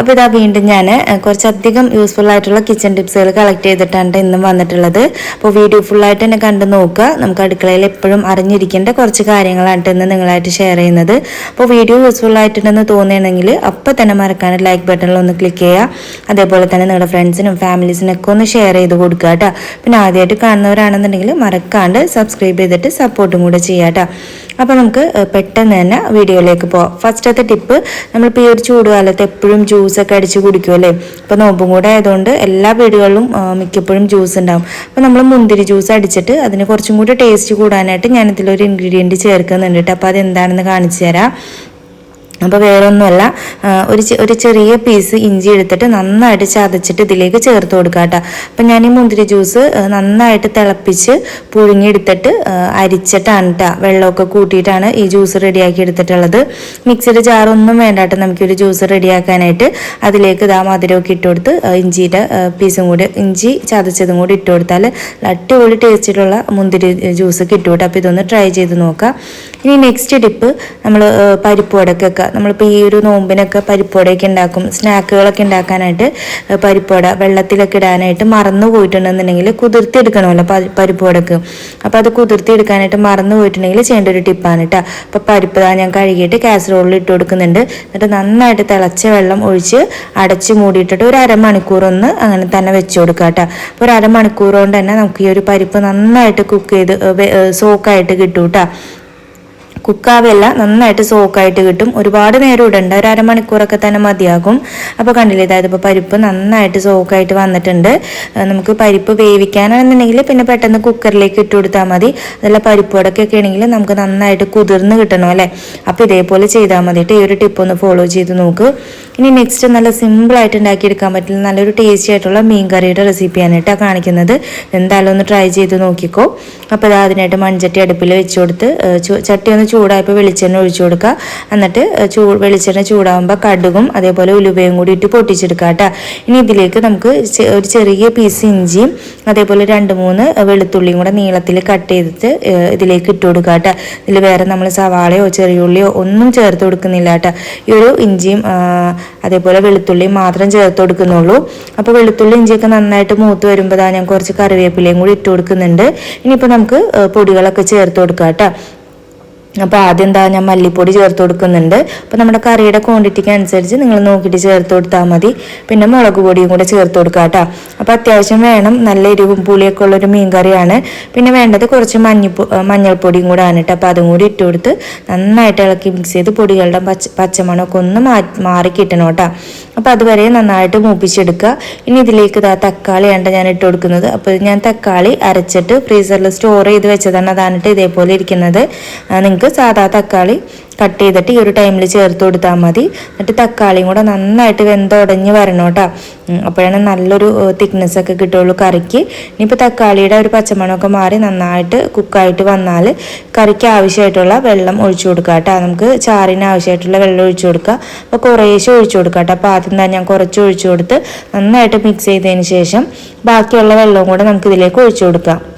അപ്പോൾ ഇതാ വീണ്ടും ഞാൻ കുറച്ചധികം യൂസ്ഫുൾ ആയിട്ടുള്ള കിച്ചൺ ടിപ്സുകൾ കളക്ട് ചെയ്തിട്ടാണ് ഇന്നും വന്നിട്ടുള്ളത്. അപ്പോൾ വീഡിയോ ഫുള്ളായിട്ട് തന്നെ കണ്ടു നോക്കുക. നമുക്ക് അടുക്കളയിൽ എപ്പോഴും അറിഞ്ഞിരിക്കേണ്ട കുറച്ച് കാര്യങ്ങളാണ് ഇന്ന് നിങ്ങളായിട്ട് ഷെയർ ചെയ്യുന്നത്. അപ്പോൾ വീഡിയോ യൂസ്ഫുൾ ആയിട്ടുണ്ടെന്ന് തോന്നുകയാണെങ്കിൽ അപ്പോൾ തന്നെ മറക്കാണ്ട് ലൈക്ക് ബട്ടണിൽ ഒന്ന് ക്ലിക്ക് ചെയ്യുക. അതേപോലെ തന്നെ നിങ്ങളുടെ ഫ്രണ്ട്സിനും ഫാമിലീസിനൊക്കെ ഒന്ന് ഷെയർ ചെയ്ത് കൊടുക്കുക കേട്ടോ. പിന്നെ ആദ്യമായിട്ട് കാണുന്നവരാണെന്നുണ്ടെങ്കിൽ മറക്കാണ്ട് സബ്സ്ക്രൈബ് ചെയ്തിട്ട് സപ്പോർട്ടും കൂടെ ചെയ്യാം കേട്ടോ. അപ്പോൾ നമുക്ക് പെട്ടെന്ന് തന്നെ വീഡിയോയിലേക്ക് പോവാം. ഫസ്റ്റത്തെ ടിപ്പ് നമ്മളിപ്പോൾ ഈ ഒരു ചൂടുകാലത്ത് എപ്പോഴും ജ്യൂസൊക്കെ അടിച്ച് കുടിക്കുമല്ലേ അപ്പോൾ നോമ്പും കൂടെ ആയതുകൊണ്ട് എല്ലാ വീടുകളിലും മിക്കപ്പോഴും ജ്യൂസ് ഉണ്ടാവും. അപ്പോൾ നമ്മൾ മുന്തിരി ജ്യൂസ് അടിച്ചിട്ട് അതിന് കുറച്ചും കൂടി ടേസ്റ്റ് കൂടാനായിട്ട് ഞാനിതിലൊരു ഇൻഗ്രീഡിയന്റ് ചേർക്കുന്നുണ്ട് കേട്ടോ അപ്പോൾ അതെന്താണെന്ന് കാണിച്ചു തരാം. അപ്പോൾ വേറൊന്നുമല്ല ഒരു ഒരു ചെറിയ പീസ് ഇഞ്ചി എടുത്തിട്ട് നന്നായിട്ട് ചതച്ചിട്ട് ഇതിലേക്ക് ചേർത്ത് കൊടുക്കുക കേട്ടോ അപ്പം ഞാൻ ഈ മുന്തിരി ജ്യൂസ് നന്നായിട്ട് തിളപ്പിച്ച് പുഴുങ്ങിയെടുത്തിട്ട് അരിച്ചിട്ടാണ് കേട്ടോ വെള്ളമൊക്കെ കൂട്ടിയിട്ടാണ് ഈ ജ്യൂസ് റെഡിയാക്കി എടുത്തിട്ടുള്ളത്. മിക്സിയുടെ ജാറൊന്നും വേണ്ട കേട്ടോ നമുക്കൊരു ജ്യൂസ് റെഡിയാക്കാനായിട്ട് അതിലേക്ക് ഇതാ മധുരമൊക്കെ ഇട്ട് കൊടുത്ത് ഇഞ്ചിയുടെ പീസും കൂടി ഇഞ്ചി ചതച്ചതും കൂടി ഇട്ട് കൊടുത്താൽ അടിപൊളി ടേസ്റ്റിലുള്ള മുന്തിരി ജ്യൂസ് കിട്ടും കേട്ടോ അപ്പോൾ ഇതൊന്ന് ട്രൈ ചെയ്ത് നോക്കാം. ഇനി നെക്സ്റ്റ് ടിപ്പ് നമ്മൾ പരിപ്പ് വടക്കൊക്കെ നമ്മളിപ്പോൾ ഈ ഒരു നോമ്പിനൊക്കെ പരിപ്പ് വടയൊക്കെ ഉണ്ടാക്കും സ്നാക്കുകളൊക്കെ ഉണ്ടാക്കാനായിട്ട് പരിപ്പോട വെള്ളത്തിലൊക്കെ ഇടാനായിട്ട് മറന്നു പോയിട്ടുണ്ടെന്നുണ്ടെങ്കിൽ കുതിർത്തി എടുക്കണമല്ലോ പരിപ്പോടക്ക് അപ്പോൾ അത് കുതിർത്തി എടുക്കാനായിട്ട് മറന്നു പോയിട്ടുണ്ടെങ്കിൽ ചെയ്യേണ്ട ഒരു ടിപ്പാണ് കേട്ടോ അപ്പോൾ പരിപ്പ് ഞാൻ കഴുകിയിട്ട് കാസറോളിൽ ഇട്ട് കൊടുക്കുന്നുണ്ട്. എന്നിട്ട് നന്നായിട്ട് തിളച്ച വെള്ളം ഒഴിച്ച് അടച്ച് മൂടിയിട്ടിട്ട് ഒരു അരമണിക്കൂർ ഒന്ന് അങ്ങനെ തന്നെ വെച്ച് കൊടുക്കുക കേട്ടോ അപ്പോൾ ഒരു അരമണിക്കൂർ കൊണ്ട് തന്നെ നമുക്ക് ഈ ഒരു പരിപ്പ് നന്നായിട്ട് കുക്ക് ചെയ്ത് സോക്കായിട്ട് കിട്ടും കേട്ടോ കുക്കാവല്ല നന്നായിട്ട് സോക്കായിട്ട് കിട്ടും. ഒരുപാട് നേരം ഇടണ്ട. ഒരു അരമണിക്കൂറൊക്കെ തന്നെ മതിയാകും. അപ്പോൾ കണ്ടില്ലേ അതായത് ഇപ്പോൾ പരിപ്പ് നന്നായിട്ട് സോക്കായിട്ട് വന്നിട്ടുണ്ട്. നമുക്ക് പരിപ്പ് വേവിക്കാനാണെന്നുണ്ടെങ്കിൽ പിന്നെ പെട്ടെന്ന് കുക്കറിലേക്ക് ഇട്ട് കൊടുത്താൽ മതി. അതല്ല പരിപ്പോടൊക്കെ ആണെങ്കിൽ നമുക്ക് നന്നായിട്ട് കുതിർന്ന് കിട്ടണം അല്ലേ? അപ്പോൾ ഇതേപോലെ ചെയ്താൽ മതിയിട്ട് ഈ ഒരു ടിപ്പ് ഒന്ന് ഫോളോ ചെയ്ത് നോക്ക്. ഇനി നെക്സ്റ്റ് നല്ല സിമ്പിളായിട്ട് ഉണ്ടാക്കിയെടുക്കാൻ പറ്റുന്ന നല്ലൊരു ടേസ്റ്റി ആയിട്ടുള്ള മീൻ കറിയുടെ റെസിപ്പിയാണ് കേട്ടോ കാണിക്കുന്നത്. എന്തായാലും ഒന്ന് ട്രൈ ചെയ്ത് നോക്കിക്കോ. അപ്പോൾ അതിനായിട്ട് മൺചട്ടി അടുപ്പിൽ വെച്ച് കൊടുത്ത് ചട്ടി ഒന്ന് ചൂടായപ്പോൾ വെളിച്ചെണ്ണ ഒഴിച്ചു കൊടുക്കുക. എന്നിട്ട് ചൂ വെളിച്ചെണ്ണ ചൂടാകുമ്പോൾ കടുകും അതേപോലെ ഉലുവയും കൂടി ഇട്ട് പൊട്ടിച്ചെടുക്കുക കേട്ടോ. ഇനി ഇതിലേക്ക് നമുക്ക് ഒരു ചെറിയ പീസ് ഇഞ്ചിയും അതേപോലെ രണ്ട് മൂന്ന് വെളുത്തുള്ളിയും കൂടെ നീളത്തിൽ കട്ട് ചെയ്തിട്ട് ഇതിലേക്ക് ഇട്ട് കൊടുക്കുക കേട്ടോ. ഇതിൽ വേറെ നമ്മൾ സവാളയോ ചെറിയ ഉള്ളിയോ ഒന്നും ചേർത്ത് കൊടുക്കുന്നില്ല കേട്ടോ. ഈ ഒരു ഇഞ്ചിയും അതേപോലെ വെളുത്തുള്ളിയും മാത്രം ചേർത്ത് കൊടുക്കുന്നുള്ളൂ. അപ്പോൾ വെളുത്തുള്ളി ഇഞ്ചിയൊക്കെ നന്നായിട്ട് മൂത്ത് വരുമ്പോൾ ഞാൻ കുറച്ച് കറിവേപ്പിലയും കൂടി ഇട്ട് കൊടുക്കുന്നുണ്ട്. ഇനിയിപ്പോൾ നമുക്ക് പൊടികളൊക്കെ ചേർത്ത് കൊടുക്കാം കേട്ടോ. അപ്പോൾ ആദ്യം എന്താ ഞാൻ മല്ലിപ്പൊടി ചേർത്ത് കൊടുക്കുന്നുണ്ട്. അപ്പോൾ നമ്മുടെ കറിയുടെ ക്വാണ്ടിറ്റിക്ക് അനുസരിച്ച് നിങ്ങൾ നോക്കിയിട്ട് ചേർത്ത് കൊടുത്താൽ മതി. പിന്നെ മുളക് പൊടിയും കൂടെ ചേർത്ത് കൊടുക്കുക കേട്ടോ അപ്പോൾ അത്യാവശ്യം വേണം. നല്ല എരിവും പുളിയൊക്കെ ഉള്ളൊരു മീൻ കറിയാണ് പിന്നെ വേണ്ടത് കുറച്ച് മഞ്ഞപ്പൊ മഞ്ഞൾപ്പൊടിയും കൂടെ ആണ് കേട്ടോ അപ്പോൾ അതും കൂടി ഇട്ട് കൊടുത്ത് നന്നായിട്ട് ഇളക്കി മിക്സ് ചെയ്ത് പൊടികളുടെ പച്ച പച്ചമണമൊക്കെ ഒന്ന് മാറി കിട്ടണം കേട്ടോ അപ്പോൾ അതുവരെ നന്നായിട്ട് മൂപ്പിച്ചെടുക്കുക. ഇനി ഇതിലേക്ക് ഇതാ തക്കാളിയാണ് ഞാൻ ഇട്ട് കൊടുക്കുന്നത്. അപ്പോൾ ഞാൻ തക്കാളി അരച്ചിട്ട് ഫ്രീസറിൽ സ്റ്റോർ ചെയ്ത് വെച്ചതാണ്. അതാണ് ഇതേപോലെ ഇരിക്കുന്നത്. നിങ്ങൾക്ക് സാധാ തക്കാളി കട്ട് ചെയ്തിട്ട് ഈ ഒരു ടൈമിൽ ചേർത്ത് കൊടുത്താൽ മതി. എന്നിട്ട് തക്കാളിയും കൂടെ നന്നായിട്ട് വെന്തുടഞ്ഞ് വരണം കേട്ടോ അപ്പോഴാണ് നല്ലൊരു തിക്നെസ് ഒക്കെ കിട്ടുള്ളൂ കറിക്ക്. ഇനിയിപ്പോൾ തക്കാളിയുടെ ഒരു പച്ചമണമൊക്കെ മാറി നന്നായിട്ട് കുക്കായിട്ട് വന്നാൽ കറിക്ക് ആവശ്യമായിട്ടുള്ള വെള്ളം ഒഴിച്ചു കൊടുക്കുക കേട്ടോ നമുക്ക് ചാറിന് ആവശ്യമായിട്ടുള്ള വെള്ളം ഒഴിച്ചു കൊടുക്കുക അപ്പോൾ കുറേശ്ശെ ഒഴിച്ചു കൊടുക്കുക കേട്ടോ അപ്പോൾ ആദ്യം തന്നെ ഞാൻ കുറച്ച് ഒഴിച്ചു കൊടുത്ത് നന്നായിട്ട് മിക്സ് ചെയ്തതിന് ശേഷം ബാക്കിയുള്ള വെള്ളവും കൂടെ നമുക്ക് ഇതിലേക്ക് ഒഴിച്ചു കൊടുക്കാം.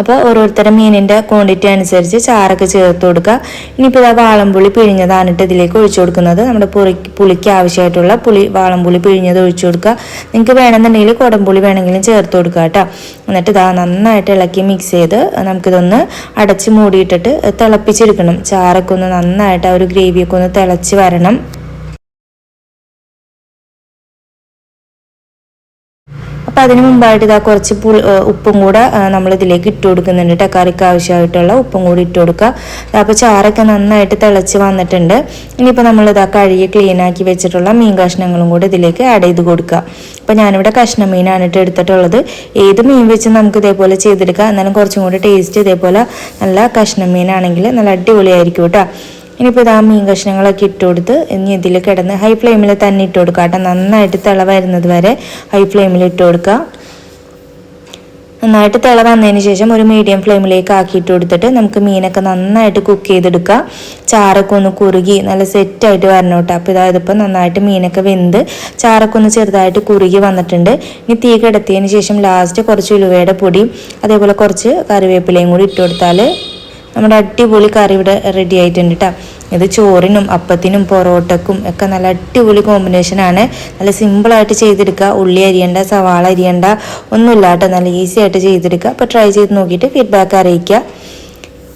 അപ്പോൾ ഓരോരുത്തരുടെ മീനിന്റെ ക്വാണ്ടിറ്റി അനുസരിച്ച് ചാറൊക്കെ ചേർത്ത് കൊടുക്കുക ഇനിയിപ്പോൾ ഇതാ വാളംപുളി പിഴിഞ്ഞതാണിട്ട് ഇതിലേക്ക് ഒഴിച്ചു കൊടുക്കുന്നത്. നമ്മുടെ പുളി പുളിക്ക് ആവശ്യമായിട്ടുള്ള പുളി വാളംപുളി പിഴിഞ്ഞത് ഒഴിച്ചു കൊടുക്കുക നിങ്ങൾക്ക് വേണമെന്നുണ്ടെങ്കിൽ കുടംപുളി വേണമെങ്കിലും ചേർത്ത് കൊടുക്കുക കേട്ടോ എന്നിട്ട് ഇതാ നന്നായിട്ട് ഇളക്കി മിക്സ് ചെയ്ത് നമുക്കിതൊന്ന് അടച്ച് മൂടിയിട്ടിട്ട് തിളപ്പിച്ചെടുക്കണം. ചാറൊക്കെ ഒന്ന് നന്നായിട്ട് ആ ഒരു ഗ്രേവിയൊക്കെ ഒന്ന് തിളച്ച് വരണം. അപ്പം അതിന് മുമ്പായിട്ട് ഇതാ കുറച്ച് പുളി ഉപ്പും കൂടെ നമ്മളിതിലേക്ക് ഇട്ട് കൊടുക്കുന്നുണ്ട് കേട്ടോ. കറിക്ക് ആവശ്യമായിട്ടുള്ള ഉപ്പും കൂടി ഇട്ട് കൊടുക്കുക. അപ്പോൾ ചാറൊക്കെ നന്നായിട്ട് തിളച്ച് വന്നിട്ടുണ്ട്. ഇനിയിപ്പോൾ നമ്മളിതാ കഴുകി ക്ലീൻ ആക്കി വെച്ചിട്ടുള്ള മീൻ കഷ്ണങ്ങളും കൂടെ ഇതിലേക്ക് ആഡ് ചെയ്ത് കൊടുക്കുക. അപ്പോൾ ഞാനിവിടെ കഷ്ണ മീനാണ് ഇട്ട് എടുത്തിട്ടുള്ളത്. ഏത് മീൻ വെച്ച് നമുക്ക് ഇതേപോലെ ചെയ്തെടുക്കാം? എന്നാലും കുറച്ചും കൂടി ടേസ്റ്റ് ഇതേപോലെ നല്ല കഷ്ണ മീനാണെങ്കിൽ നല്ല അടിപൊളിയായിരിക്കും കേട്ടോ. ഇനിയിപ്പോൾ ഇതാ മീൻ കഷ്ണങ്ങളൊക്കെ ഇട്ട് കൊടുത്ത് ഇനി ഇതിൽ കിടന്ന് ഹൈ ഫ്ലെയിമിൽ തന്നെ ഇട്ട് കൊടുക്കുക കേട്ടോ. നന്നായിട്ട് തിള വരുന്നത് വരെ ഹൈ ഫ്ലെയിമിൽ ഇട്ട് കൊടുക്കുക നന്നായിട്ട് തിള വന്നതിന് ശേഷം ഒരു മീഡിയം ഫ്ലെയിമിലേക്ക് ആക്കിയിട്ട് കൊടുത്തിട്ട് നമുക്ക് മീനൊക്കെ നന്നായിട്ട് കുക്ക് ചെയ്തെടുക്കുക ചാറൊക്കെ ഒന്ന് കുറുകി നല്ല സെറ്റായിട്ട് വരണം കേട്ടോ. അപ്പോൾ ഇതാ ഇപ്പോൾ നന്നായിട്ട് മീനൊക്കെ വെന്ത് ചാറൊക്കെ ഒന്ന് ചെറുതായിട്ട് കുറുകി വന്നിട്ടുണ്ട്. ഇനി തീ കിടത്തിയതിന് ശേഷം ലാസ്റ്റ് കുറച്ച് ഉലുവയുടെ പൊടി അതേപോലെ കുറച്ച് കറിവേപ്പിലയും കൂടി ഇട്ട് കൊടുത്താൽ നമ്മുടെ അടിപൊളി കറി ഇവിടെ റെഡി ആയിട്ടുണ്ട് കേട്ടോ ഇത് ചോറിനും അപ്പത്തിനും പൊറോട്ടക്കും ഒക്കെ നല്ല അടിപൊളി കോമ്പിനേഷനാണ് നല്ല സിമ്പിളായിട്ട് ചെയ്തെടുക്കുക. ഉള്ളി അരിയണ്ട സവാള അരിയണ്ട ഒന്നുമില്ല കേട്ടോ നല്ല ഈസി ആയിട്ട് ചെയ്തെടുക്കുക. അപ്പോൾ ട്രൈ ചെയ്ത് നോക്കിയിട്ട് ഫീഡ്ബാക്ക് അറിയിക്കുക.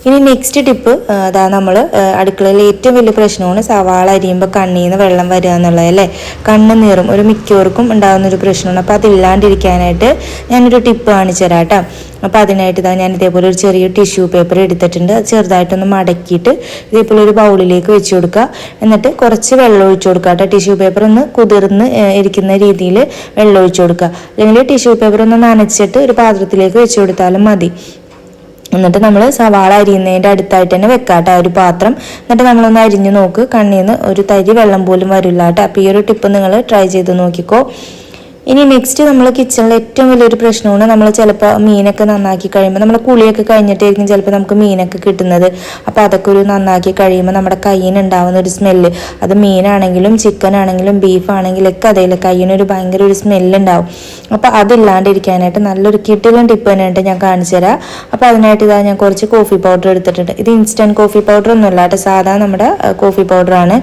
ഇനി നെക്സ്റ്റ് ടിപ്പ് അതാ നമ്മൾ അടുക്കളയിൽ ഏറ്റവും വലിയ പ്രശ്നമാണ് സവാള അരിയുമ്പോൾ കണ്ണിൽ നിന്ന് വെള്ളം വരിക എന്നുള്ളത് അല്ലേ? കണ്ണ് നീറും ഒരു മിക്കവർക്കും ഉണ്ടാകുന്ന ഒരു പ്രശ്നമാണ്. അപ്പോൾ അതില്ലാണ്ടിരിക്കാനായിട്ട് ഞാനൊരു ടിപ്പ് കാണിച്ചു തരാം കേട്ടോ. അപ്പോൾ അതിനായിട്ട് ഇതാ ഞാൻ ഇതേപോലെ ഒരു ചെറിയ ടിഷ്യൂ പേപ്പർ എടുത്തിട്ടുണ്ട്. അത് ചെറുതായിട്ടൊന്ന് മടക്കിയിട്ട് ഇതേപോലെ ഒരു ബൗളിലേക്ക് വെച്ച് കൊടുക്കുക. എന്നിട്ട് കുറച്ച് വെള്ളം ഒഴിച്ചു കൊടുക്കുക കേട്ടോ. ടിഷ്യൂ പേപ്പർ ഒന്ന് കുതിർന്ന് ഇരിക്കുന്ന രീതിയിൽ വെള്ളം ഒഴിച്ചു കൊടുക്കുക. അല്ലെങ്കിൽ ടിഷ്യൂ പേപ്പർ ഒന്ന് നനച്ചിട്ട് ഒരു പാത്രത്തിലേക്ക് വെച്ച് കൊടുത്താലും മതി. എന്നിട്ട് നമ്മൾ സവാള അരിയുന്നതിന്റെ അടുത്തായിട്ട് തന്നെ വെക്കാട്ടോ ഒരു പാത്രം. എന്നിട്ട് നമ്മളൊന്ന് അരിഞ്ഞു നോക്ക് കണ്ണിൽ നിന്ന് ഒരു തരി വെള്ളം പോലും വരില്ല കേട്ടോ അപ്പോൾ ഈ ഒരു ടിപ്പ് നിങ്ങൾ ട്രൈ ചെയ്ത് നോക്കിക്കോ. ഇനി നെക്സ്റ്റ് നമ്മൾ കിച്ചണിലെ ഏറ്റവും വലിയൊരു പ്രശ്നമാണ് നമ്മൾ ചിലപ്പോൾ മീനൊക്കെ നന്നാക്കി കഴിയുമ്പോൾ നമ്മൾ കുളിയൊക്കെ കഴിഞ്ഞിട്ടായിരിക്കും ചിലപ്പോൾ നമുക്ക് മീനൊക്കെ കിട്ടുന്നത്. അപ്പോൾ അതൊക്കെ ഒരു നന്നാക്കി കഴിയുമ്പോൾ നമ്മുടെ കയ്യിന് ഉണ്ടാവുന്ന ഒരു സ്മെല്ല് അത് മീനാണെങ്കിലും ചിക്കൻ ആണെങ്കിലും ബീഫ് ആണെങ്കിലും ഒക്കെ അതേ കയ്യിനൊരു ഭയങ്കര ഒരു സ്മെല്ലുണ്ടാവും അപ്പോൾ അതില്ലാണ്ടിരിക്കാനായിട്ട് നല്ലൊരു കിട്ടിലും ടിപ്പ് തന്നെയായിട്ട് ഞാൻ കാണിച്ചു തരാം. അപ്പോൾ അതിനായിട്ട് ഇതാ ഞാൻ കുറച്ച് കോഫി പൗഡർ എടുത്തിട്ടുണ്ട്. ഇത് ഇൻസ്റ്റന്റ് കോഫി പൗഡർ ഒന്നുമില്ല കേട്ടോ സാധാ നമ്മുടെ കോഫി പൗഡറാണ്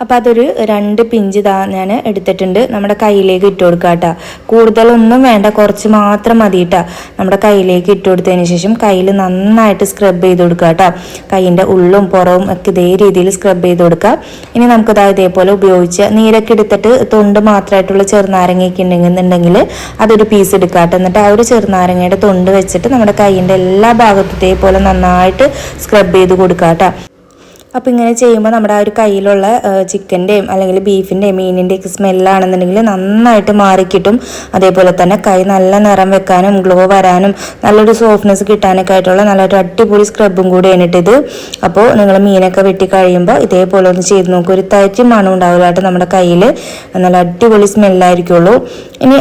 അപ്പോൾ അതൊരു രണ്ട് പിഞ്ച് ഇതാ ഞാൻ എടുത്തിട്ടുണ്ട്. നമ്മുടെ കയ്യിലേക്ക് ഇട്ട് കൊടുക്കുക കേട്ടോ കൂടുതലൊന്നും വേണ്ട കുറച്ച് മാത്രം മതി കേട്ടോ നമ്മുടെ കയ്യിലേക്ക് ഇട്ട് കൊടുത്തതിന് ശേഷം കയ്യിൽ നന്നായിട്ട് സ്ക്രബ് ചെയ്ത് കൊടുക്കുക കേട്ടോ കയ്യിന്റെ ഉള്ളും പുറവും ഒക്കെ ഇതേ രീതിയിൽ സ്ക്രബ് ചെയ്ത് കൊടുക്കുക ഇനി നമുക്കിതാ ഇതേപോലെ ഉപയോഗിച്ച് നീരൊക്കെ എടുത്തിട്ട് തൊണ്ട് മാത്രമായിട്ടുള്ള ചെറുനാരങ്ങയൊക്കെ ഉണ്ടെന്നുണ്ടെങ്കിൽ അതൊരു പീസ് എടുക്കുക കേട്ടോ എന്നിട്ട് ആ ഒരു ചെറുനാരങ്ങയുടെ തൊണ്ട് വെച്ചിട്ട് നമ്മുടെ കയ്യിന്റെ എല്ലാ ഭാഗത്തും ഇതേപോലെ നന്നായിട്ട് സ്ക്രബ് ചെയ്ത് കൊടുക്കുക കേട്ടോ അപ്പോൾ ഇങ്ങനെ ചെയ്യുമ്പോൾ നമ്മുടെ ആ ഒരു കയ്യിലുള്ള ചിക്കന്റെയും അല്ലെങ്കിൽ ബീഫിന്റെയും മീനിന്റെയൊക്കെ സ്മെല്ലാണെന്നുണ്ടെങ്കിൽ നന്നായിട്ട് മാറിക്കിട്ടും. അതേപോലെ തന്നെ കൈ നല്ല നിറം വെക്കാനും ഗ്ലോ വരാനും നല്ലൊരു സോഫ്റ്റ്നെസ് കിട്ടാനൊക്കെ ആയിട്ടുള്ള നല്ലൊരു അടിപൊളി സ്ക്രബും കൂടി ആയിട്ടിത് അപ്പോൾ നിങ്ങൾ മീനൊക്കെ വെട്ടി കഴിയുമ്പോൾ ഇതേപോലെ ഒന്ന് ചെയ്ത് നോക്കും. ഒരു തരി മണം ഉണ്ടാവില്ലായിട്ട് നമ്മുടെ കയ്യിൽ നല്ല അടിപൊളി സ്മെല്ലായിരിക്കുള്ളൂ. ഇനി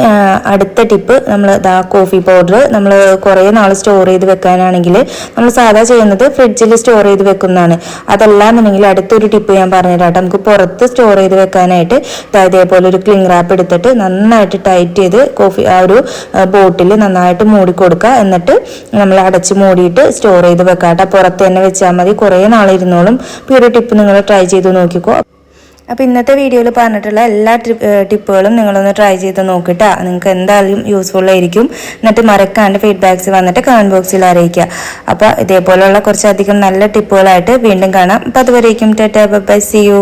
അടുത്ത ടിപ്പ് നമ്മൾ ദാ കോഫി പൗഡർ നമ്മൾ കുറേ നാൾ സ്റ്റോർ ചെയ്ത് വെക്കാനാണെങ്കിൽ നമ്മൾ സാധാ ചെയ്യുന്നത് ഫ്രിഡ്ജിൽ സ്റ്റോർ ചെയ്ത് വെക്കുന്നതാണ്. അതല്ലാന്നുണ്ടെങ്കിൽ അടുത്തൊരു ടിപ്പ് ഞാൻ പറഞ്ഞുതരാം നമുക്ക് പുറത്ത് സ്റ്റോർ ചെയ്ത് വെക്കാനായിട്ട് ഇതേപോലെ ഒരു ക്ലിംഗ് റാപ്പ് എടുത്തിട്ട് നന്നായിട്ട് ടൈറ്റ് ചെയ്ത് കോഫി ആ ഒരു ബോട്ടിൽ നന്നായിട്ട് മൂടി കൊടുക്കുക എന്നിട്ട് നമ്മൾ അടച്ച് മൂടിയിട്ട് സ്റ്റോർ ചെയ്ത് വെക്കാം കേട്ടോ പുറത്ത് തന്നെ വെച്ചാൽ മതി. കുറേ നാളിരുന്നോളും. ഈ ഒരു ടിപ്പ് നിങ്ങൾ ട്രൈ ചെയ്ത് നോക്കിക്കോ. അപ്പോൾ ഇന്നത്തെ വീഡിയോയിൽ പറഞ്ഞിട്ടുള്ള എല്ലാ ടിപ്പുകളും നിങ്ങളൊന്ന് ട്രൈ ചെയ്ത് നോക്കിട്ടാ. നിങ്ങൾക്ക് എന്തായാലും യൂസ്ഫുൾ ആയിരിക്കും. എന്നിട്ട് മറക്കാണ്ട് ഫീഡ്ബാക്സ് വന്നിട്ട് കമന്റ് ബോക്സിൽ അറിയിക്കുക. അപ്പോൾ ഇതേപോലെയുള്ള കുറച്ചധികം നല്ല ടിപ്പുകളായിട്ട് വീണ്ടും കാണാം. അപ്പോൾ അതുവരേക്കും ടാറ്റാ ബൈ സി യു